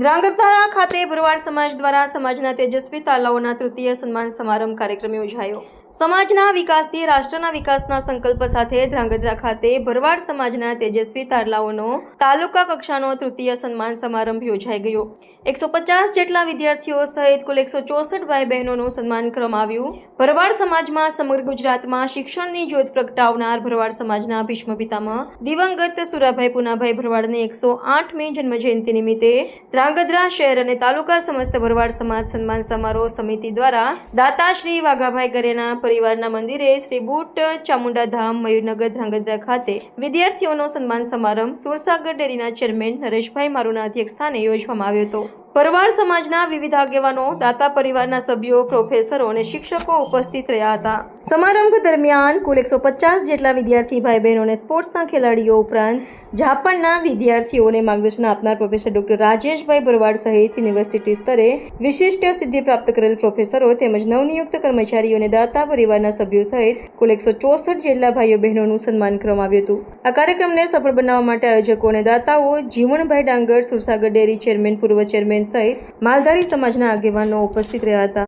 ધ્રાંગધ્રા ખાતે ભરવાડ સમાજ દ્વારા સમાજના તેજસ્વી તાલાઓના તૃતીય સન્માન સમારંભ કાર્યક્રમ યોજાયો. સમાજના વિકાસથી રાષ્ટ્રના વિકાસના સંકલ્પ સાથે ધ્રાંગધ્રા ખાતે ભરવાડ સમાજના તેજસ્વી તારલાઓનો તાલુકા કક્ષાનો તૃતીય સન્માન સમારંભ યોજાઈ ગયો. એકસો પચાસ જેટલા વિદ્યાર્થીઓ સહિત કુલ એકસો ચોસઠ ભાઈ બહેનોનું સન્માન કરવામાં આવ્યું. ભરવાડ સમાજમાં સમગ્ર ગુજરાતમાં શિક્ષણની જ્યોત પ્રગટાવનાર ભરવાડ સમાજના ભીષ્મ પિતામાં દિવંગત સુરાભાઈ પુનાભાઈ ભરવાડની એકસો આઠમી જન્મજયંતિ નિમિત્તે ધ્રાંગધ્રા શહેર અને તાલુકા સમસ્ત ભરવાડ સમાજ સન્માન સમારોહ સમિતિ દ્વારા દાતાશ્રી વાઘાભાઈ ગરેના પરિવારના મંદિરે શ્રી બુટ ચામુંડા ધામ મયુરનગર, ધ્રાંગધ્રા ખાતે વિદ્યાર્થીઓનો સન્માન સમારંભ સુરસાગર ડેરીના ચેરમેન નરેશભાઈ મારુના અધ્યક્ષ સ્થાને યોજવામાં આવ્યો હતો. પરવાળ સમાજના વિવિધ આગેવાનો, દાતા પરિવારના સભ્યો, પ્રોફેસરો અને શિક્ષકો ઉપસ્થિત રહ્યા હતા. સમારંભ દરમિયાન કુલ એકસો પચાસ જેટલા વિદ્યાર્થી ભાઈ બહેનો અને સ્પોર્ટ્સના ખેલાડીઓ ઉપરાંત જાપાનના વિદ્યાર્થીઓને માર્ગદર્શન આપનાર પ્રોફેસર ડોક્ટર રાજેશભાઈ ભરવાડ સહિત યુનિવર્સિટી સ્તરે વિશિષ્ટ સિદ્ધિ પ્રાપ્ત કરેલ પ્રોફેસરો તેમજ નવનિયુક્ત કર્મચારીઓ અને દાતા પરિવારના સભ્યો સહિત કુલ એકસો ચોસઠ જેટલા ભાઈઓ બહેનોનું સન્માન કરવામાં આવ્યું હતું. આ કાર્યક્રમને સફળ બનાવવા માટે આયોજકો અને દાતાઓ જીવણભાઈ ડાંગર, સુરસાગર ડેરી ચેરમેન, પૂર્વ ચેરમેન સહિત માલધારી સમાજના આગેવાનો ઉપસ્થિત રહ્યા હતા.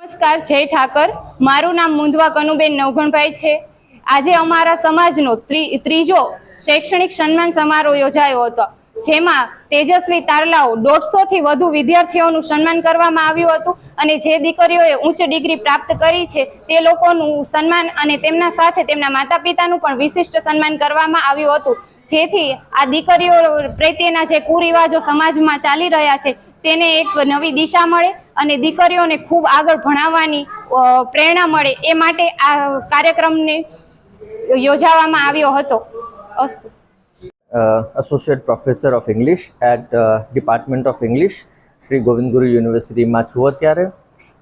નમસ્કાર, જય ઠાકર. મારું નામ મુંદવા કનુબેન નવઘણભાઈ છે. આજે અમારા સમાજનો ત્રીજો શૈક્ષણિક સન્માન સમારોહ યોજાયો હતો, જેમાં તેજસ્વી તારલાઓ દોઢસો થી વધુ વિદ્યાર્થીઓનું સન્માન કરવામાં આવ્યું હતું અને જે દીકરીઓએ ઉચ્ચ ડિગ્રી પ્રાપ્ત કરી છે, તે લોકોનું સન્માન અને તેમના સાથે તેમના માતા પિતાનું પણ વિશિષ્ટ સન્માન કરવામાં આવ્યું હતું. જેથી આ દીકરીઓ પ્રત્યેના જે કુરિવાજો સમાજમાં ચાલી રહ્યા છે તેને એક નવી દિશા મળે અને દીકરીઓને ખૂબ આગળ ભણાવવાની પ્રેરણા મળે એ માટે આ કાર્યક્રમને યોજાવામાં આવ્યો હતો. અસ્તુ. Associate professor of English at department of English Shri Govind Guru યુનિવર્સિટીમાં છું અત્યારે.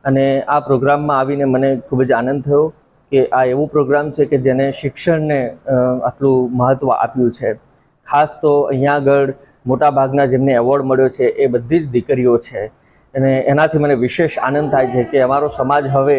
અને આ પ્રોગ્રામમાં આવીને મને ખૂબ જ આનંદ થયો કે આ એવું પ્રોગ્રામ છે કે જેને શિક્ષણને આટલું મહત્ત્વ આપ્યું છે. ખાસ તો અહીંયા આગળ મોટાભાગના જેમને એવોર્ડ મળ્યો છે એ બધી જ દીકરીઓ છે. અને એનાથી મને વિશેષ આનંદ થાય છે કે અમારો સમાજ હવે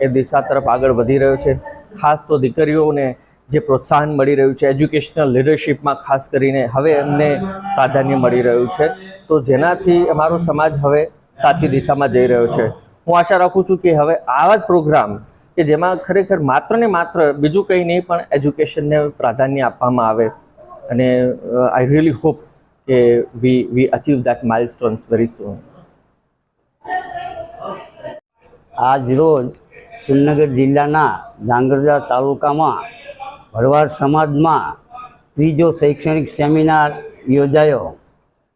એ દિશા તરફ આગળ વધી રહ્યો છે. ખાસ તો દીકરીઓને જે પ્રોત્સાહન મળી રહ્યું છે એજ્યુકેશનલ લીડરશિપમાં ખાસ કરીને હવે એમને પ્રાધાન્ય મળી રહ્યું છે. તો જેનાથી અમારો સમાજ હવે સાચી દિશામાં જઈ રહ્યો છે. હું આશા રાખું છું કે હવે આવા જ પ્રોગ્રામ કે જેમાં ખરેખર માત્ર ને માત્ર બીજું કંઈ નહીં પણ એજ્યુકેશનને પ્રાધાન્ય આપવામાં આવે. અને આઈ રિયલી હોપ કે we we achieve that milestones very soon આજ રોજ સુરનગર જિલ્લાના ધાંગરજા તાલુકામાં ભરવાડ સમાજમાં ત્રીજો શૈક્ષણિક સેમિનાર યોજાયો,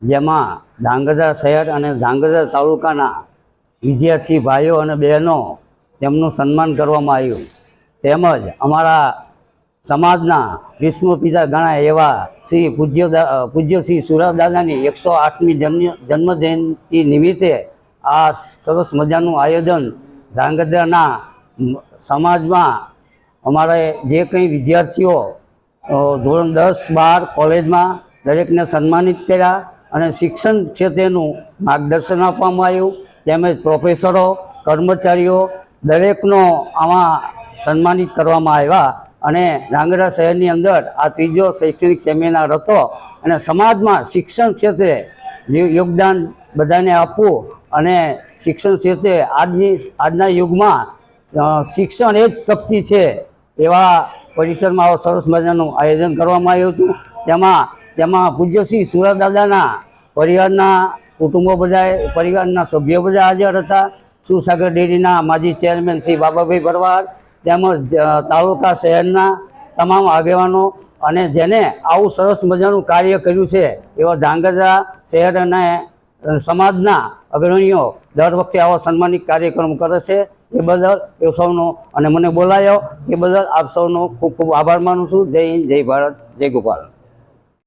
જેમાં ધાંગધ્રા શહેર અને ધાંગધ્રા તાલુકાના વિદ્યાર્થી ભાઈઓ અને બહેનો તેમનું સન્માન કરવામાં આવ્યું. તેમજ અમારા સમાજના વિષ્ણુ પિતા ગણાય એવા શ્રી પૂજ્ય પૂજ્ય શ્રી સુરાદાદાની એકસો આઠમી જન્મ જયંતિ નિમિત્તે આ સરસ મજાનું આયોજન ધ્રાંગધ્રાના સમાજમાં અમારે જે કંઈ વિદ્યાર્થીઓ ધોરણ દસ, બાર કોલેજમાં દરેકને સન્માનિત કર્યા અને શિક્ષણ ક્ષેત્રેનું માર્ગદર્શન આપવામાં આવ્યું. તેમજ પ્રોફેસરો, કર્મચારીઓ દરેકનો આમાં સન્માનિત કરવામાં આવ્યા. અને ડાંગરા શહેરની અંદર આ ત્રીજો શૈક્ષણિક સેમિનાર હતો અને સમાજમાં શિક્ષણ ક્ષેત્રે જે યોગદાન બધાને આપવું અને શિક્ષણ ક્ષેત્રે આજની, આજના યુગમાં શિક્ષણ એ જ શક્તિ છે એવા પરિસરમાં આવો સરસ મજાનું આયોજન કરવામાં આવ્યું હતું. તેમાં તેમાં પૂજ્યશ્રી સુરદાદાના પરિવારના કુટુંબો બધા પરિવારના સભ્યો બધા હાજર હતા. સુસાગર ડેરીના માજી ચેરમેન શ્રી બાબાભાઈ ભરવાડ તેમજ તાલુકા શહેરના તમામ આગેવાનો અને જેને આવું સરસ મજાનું કાર્ય કર્યું છે, એવા ધ્રાંગધ્રા શહેર અને સમાજના અગ્રણીઓ દર વખતે આવા સન્માનિત કાર્યક્રમ કરે છે. એ બદલ એ સૌનો અને મને બોલાયો. એ બદલ આપ સૌનો ખૂબ ખૂબ આભાર માનું છું. જય હિન્દ, જય ભારત, જય ગોપાલ.